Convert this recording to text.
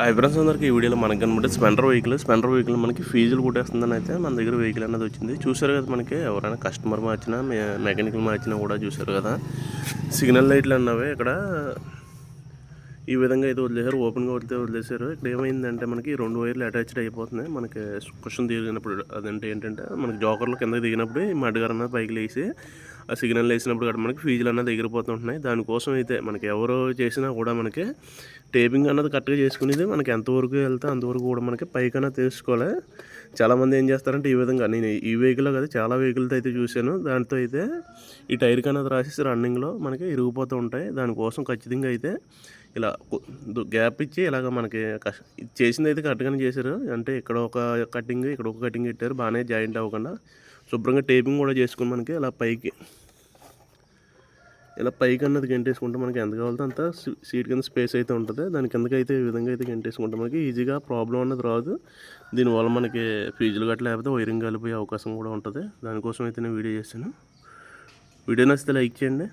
Hi friends అందరికీ ఈ వీడియోలో మనకి కనబడే స్పెండర్ వెహికల్ స్పెండర్ వెహికల్ మనకి ఫీజులు కొట్టేస్తుందని అయితే మన దగ్గర వెహికల్ అనేది వచ్చింది. చూసారు కదా మనకి ఎవరైనా కస్టమర్ మార్చినా మెకానికల్ మార్చినా కూడా చూసారు కదా. సిగ్నల్ లైట్లు అన్నవి ఇక్కడ ఈ విధంగా అయితే వదిలేశారు ఓపెన్గా వదిలితే వదిలేశారు. ఇక్కడ ఏమైందంటే మనకి రెండు వైర్లు అటాచ్డ్ అయిపోతున్నాయి. మనకి క్వశ్చన్ దిగినప్పుడు అదంటే ఏంటంటే మనకి జోకర్లు కిందకి దిగినప్పుడు ఈ మడ్గారు అన్నది పైకి లేసి ఆ సిగ్నల్ వేసినప్పుడు కూడా మనకి ఫీజులు అన్నది ఎగిరిపోతుంటున్నాయి దానికోసం అయితే మనకి ఎవరు చేసినా కూడా మనకి టేపింగ్ అన్నది కరెక్ట్గా చేసుకునేది మనకి ఎంతవరకు వెళ్తే అంతవరకు కూడా మనకి పైకన్నా తెలుసుకోవాలి చాలామంది ఏం చేస్తారంటే ఈ విధంగా నేను ఈ వెహికల్ కదా చాలా వెహికల్తో అయితే చూశాను. దాంతో అయితే ఈ టైర్కి అన్నది రాసేసి రన్నింగ్లో మనకి ఇరిగిపోతూ ఉంటాయి. దానికోసం ఖచ్చితంగా అయితే ఇలా గ్యాప్ ఇచ్చి ఇలాగ మనకి కష్- చేసింది అయితే కరెక్ట్గానే చేశారు. అంటే ఇక్కడ ఒక కటింగ్ ఇక్కడ ఒక కటింగ్ పెట్టారు. బాగానే జాయింట్ అవ్వకుండా శుభ్రంగా టేపింగ్ కూడా చేసుకుని మనకి ఇలా పైకి ఇలా పైకి అన్నది గంటేసుకుంటే మనకి ఎంత కావాలో అంత సీట్ కింద స్పేస్ అయితే ఉంటుంది. దాని కిందకి అయితే ఈ విధంగా అయితే గంటేసుకుంటే మనకి ఈజీగా ప్రాబ్లం అన్నది రాదు. దీనివల్ల మనకి ఫీజులు గట్ల లేకపోతే వైరింగ్ కలిపోయే అవకాశం కూడా ఉంటుంది. దానికోసం అయితే నేను వీడియో చేశాను. వీడియో నచ్చితే లైక్ చేయండి.